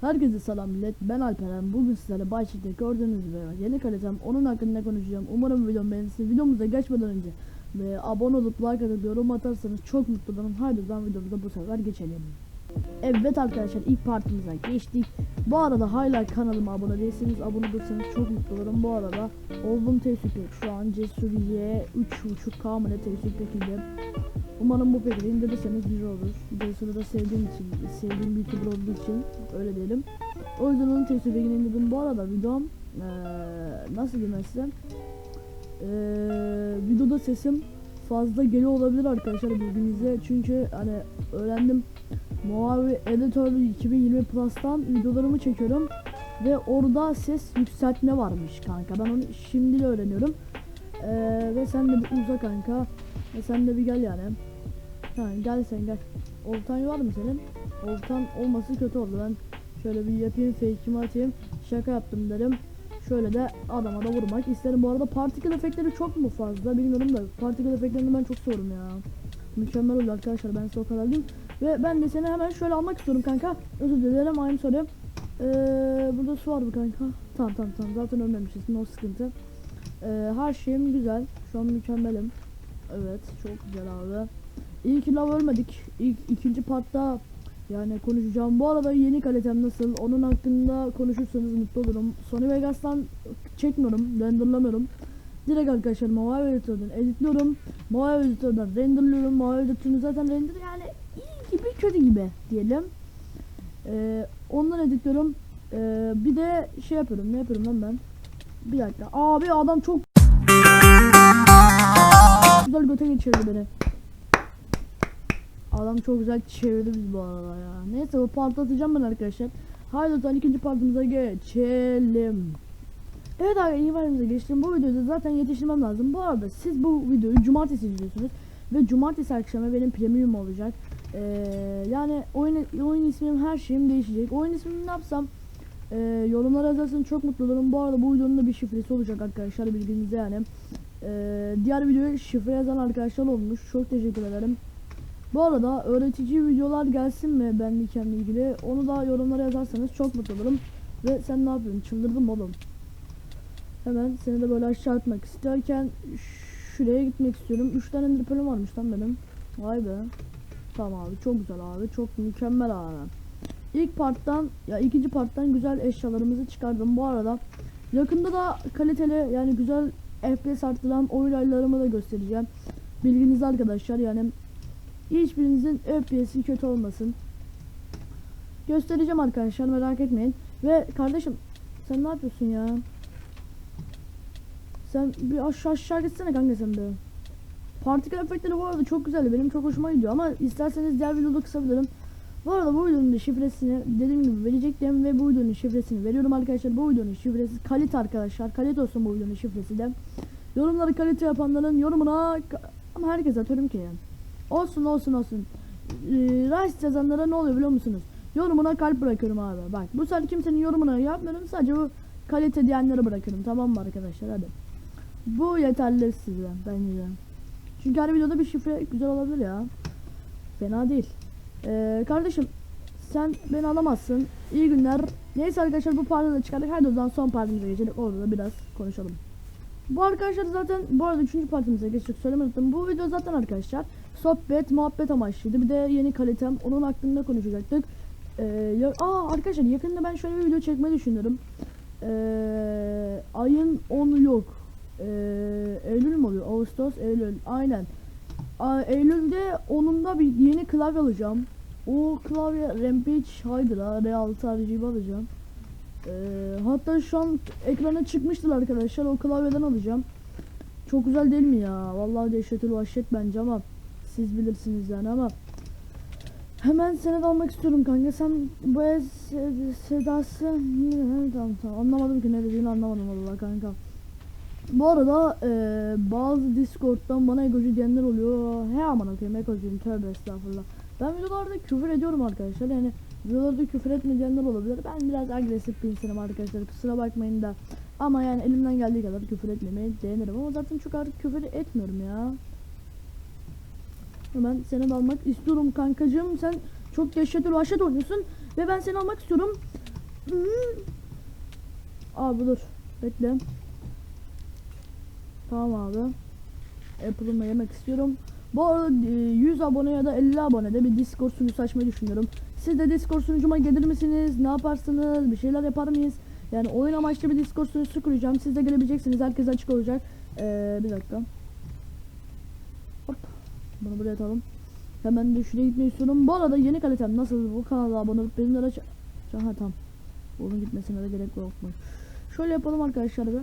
Herkese selam millet. Ben Alperen. Bugün sizlerle başlıkta gördüğünüz gibi yeni kalitem onun hakkında konuşacağım. Umarım videom beğenirsiniz. Videomuza geçmeden önce ve abone olup like atıp yorum atarsanız çok mutlu olurum. Haydi zaman videomuza bu sefer geçelim. Evet arkadaşlar ilk partimize geçtik. Bu arada hala kanalıma abone değilseniz abone olursanız çok mutlu olurum. Bu arada oğlum tevfik şu an Cesuriye 3.5k mı ne tevfik bekliyor. Umarım bu peki indirirseniz güzel olur. Cesur'u da sevdiğim için, sevdiğim bir YouTuber olduğu için öyle diyelim. O yüzden onun tevfik bekini indirdim. Bu arada videom eee nasıl diyeyim size? Eee, videoda sesim fazla geliyor olabilir arkadaşlar bilginize. Çünkü hani öğrendim Moavi Editor 2020 Plus'tan videolarımı çekiyorum ve orada ses yükseltme varmış kanka. Ben onu şimdi öğreniyorum. Eee, ve sen de bir uza kanka. Ve sen de bir gel yani. Ha, gel sen gel. Oltan var mı senin? Oltan olması kötü oldu. Ben şöyle bir yapayım fake'imi atayım. Şaka yaptım derim. Şöyle de adama da vurmak isterim. Bu arada particle efektleri çok mu fazla bilmiyorum da particle efektlerini ben çok seviyorum ya. Mükemmel oluyor arkadaşlar ben size o kadar diyeyim. Ve ben de seni hemen şöyle almak istiyorum kanka. Özür dilerim aynı soru. Ee, burada su var mı kanka? Tamam tamam tamam zaten ölmemişiz no sıkıntı. Ee, her şeyim güzel. Şu an mükemmelim. Evet çok güzel abi. İyi ki lav ölmedik. İlk ikinci partta yani konuşacağım. Bu arada yeni kalitem nasıl? Onun hakkında konuşursanız mutlu olurum. Sony Vegas'tan çekmiyorum, renderlamıyorum. Direkt arkadaşlar Mobile Editor'dan editliyorum. Mobile Editor'dan renderlıyorum. Mobile Editor'ın zaten render yani iyi gibi kötü gibi diyelim. Ee, ondan editliyorum. Ee, bir de şey yapıyorum. Ne yapıyorum lan ben? Bir dakika. Abi adam çok güzel göte geçirdi beni. Adam çok güzel çevirdi biz bu arada ya. Neyse bu part atacağım ben arkadaşlar. Haydi o zaman ikinci partımıza geçelim. Evet abi iyi partimize geçtim. Bu videoda zaten yetiştirmem lazım. Bu arada siz bu videoyu cumartesi izliyorsunuz. Ve cumartesi akşamı benim premium olacak. Ee, yani oyun, oyun ismim her şeyim değişecek. Oyun ismini ne yapsam? Ee, yorumlara yazarsanız çok mutlu olurum. Bu arada bu videonun da bir şifresi olacak arkadaşlar bilginize yani. Ee, diğer videoya şifre yazan arkadaşlar olmuş. Çok teşekkür ederim. Bu arada öğretici videolar gelsin mi benlikemle ilgili? Onu da yorumlara yazarsanız çok mutlu olurum. Ve sen ne yapıyorsun? Çıldırdım oğlum. Hemen seni de böyle aşağı atmak isterken şuraya gitmek istiyorum. 3 tane ender varmış lan benim. Vay be. Tamam abi çok güzel abi. Çok mükemmel abi. İlk parttan ya ikinci parttan güzel eşyalarımızı çıkardım. Bu arada yakında da kaliteli yani güzel FPS arttıran oyun ayarlarımı da göstereceğim. Bilginiz arkadaşlar yani hiçbirinizin FPS'i kötü olmasın. Göstereceğim arkadaşlar merak etmeyin. Ve kardeşim sen ne yapıyorsun ya? Sen bir aşağı aşağı gitsene kanka sen bir. Particle efektleri bu arada çok güzeldi. Benim çok hoşuma gidiyor ama isterseniz diğer videoda kısabilirim. Bu arada bu videonun şifresini dediğim gibi verecektim ve bu videonun şifresini veriyorum arkadaşlar. Bu videonun şifresi kalite arkadaşlar. Kalite olsun bu videonun şifresi de. Yorumları kalite yapanların yorumuna ama herkes atıyorum ki. Olsun olsun olsun. Ee, Rice yazanlara ne oluyor biliyor musunuz? Yorumuna kalp bırakıyorum abi. Bak bu sefer kimsenin yorumuna yapmıyorum. Sadece bu kalite diyenlere bırakıyorum. Tamam mı arkadaşlar hadi. Bu yeterli size bence. Çünkü her videoda bir şifre güzel olabilir ya. Fena değil. Ee, kardeşim sen beni alamazsın. İyi günler. Neyse arkadaşlar bu partide de çıkardık. Hadi o zaman son partimize geçelim. Orada da biraz konuşalım. Bu arkadaşlar zaten bu arada 3. partimize geçecek söylemeyi unuttum. Bu video zaten arkadaşlar sohbet muhabbet amaçlıydı. Bir de yeni kalitem onun hakkında konuşacaktık. Ee, ya, aa arkadaşlar yakında ben şöyle bir video çekmeyi düşünüyorum. Ee, ayın 10'u yok. Ee, Eylül mü oluyor? Ağustos, Eylül. Aynen. Eylül'de onunda bir yeni klavye alacağım. O klavye Rampage Hydra R6 RGB alacağım. Ee, hatta şu an ekrana çıkmıştır arkadaşlar. O klavyeden alacağım. Çok güzel değil mi ya? Vallahi dehşetül vahşet bence ama siz bilirsiniz yani ama Hemen seni almak istiyorum kanka. Sen bu sedası tamam tamam anlamadım ki ne dediğini anlamadım vallahi kanka. Bu arada e, bazı Discord'dan bana egocu diyenler oluyor. He aman okuyayım egocuyum tövbe estağfurullah. Ben videolarda küfür ediyorum arkadaşlar yani videolarda küfür etme olabilir. Ben biraz agresif bir insanım arkadaşlar kusura bakmayın da. Ama yani elimden geldiği kadar küfür etmemeyi denerim ama zaten çok artık küfür etmiyorum ya. Hemen seni almak istiyorum kankacığım. Sen çok dehşetli vahşet oynuyorsun ve ben seni almak istiyorum. Abi dur. Bekle. Tamam abi. Apple'ımı yemek istiyorum. Bu arada e, 100 abone ya da 50 abonede bir Discord sunucusu açmayı düşünüyorum. Siz de Discord sunucuma gelir misiniz? Ne yaparsınız? Bir şeyler yapar mıyız? Yani oyun amaçlı bir Discord sunucusu kuracağım. Siz de gelebileceksiniz. Herkes açık olacak. Ee, bir dakika. Hop. Bunu buraya atalım. Hemen de şuraya gitmeyi istiyorum. Bu arada yeni kalitem nasıl? Bu kanala abone olup benimle aç... Ha tamam. Onun gitmesine de gerek yokmuş. Şöyle yapalım arkadaşlar be.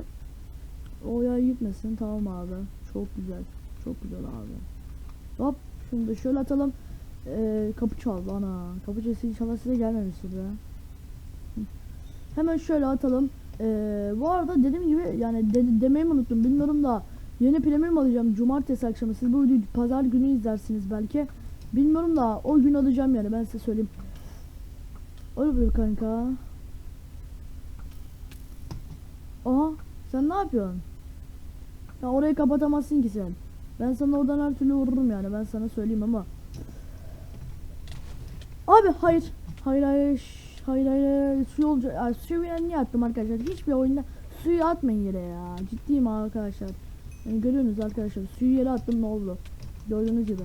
O ya gitmesin. Tamam abi. Çok güzel. Çok güzel abi. Hop. Şunu da şöyle atalım. Ee, kapı çaldı ana. Kapı sesi inşallah size gelmemiştir be. Hemen şöyle atalım. Ee, bu arada dediğim gibi yani de, demeyi unuttum bilmiyorum da yeni premium alacağım cumartesi akşamı. Siz bu videoyu pazar günü izlersiniz belki. Bilmiyorum da o gün alacağım yani ben size söyleyeyim. Öyle bir kanka. Aha sen ne yapıyorsun? Ya orayı kapatamazsın ki sen. Ben sana oradan her türlü vururum yani ben sana söyleyeyim ama. Abi hayır. Hayır hayır. Hayır hayır. hayır. Su yolcu. Ay, suyu ben niye attım arkadaşlar? Hiçbir oyunda suyu atmayın yere ya. Ciddiyim arkadaşlar. Yani görüyorsunuz arkadaşlar. Suyu yere attım ne oldu? Gördüğünüz gibi.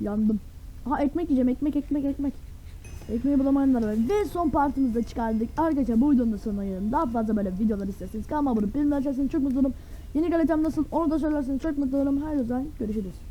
Yandım. Ha ekmek yiyeceğim. Ekmek ekmek ekmek. Ekmeği bulamayanlar var. Ve son partimizde çıkardık. Arkadaşlar bu videonun da sonuna gelin. Daha fazla böyle videolar isterseniz kanalıma abone olup bildirimleri açarsanız çok mutlu olurum. Yeni kalitem nasıl onu da söylerseniz çok mutlu olurum. Her zaman görüşürüz.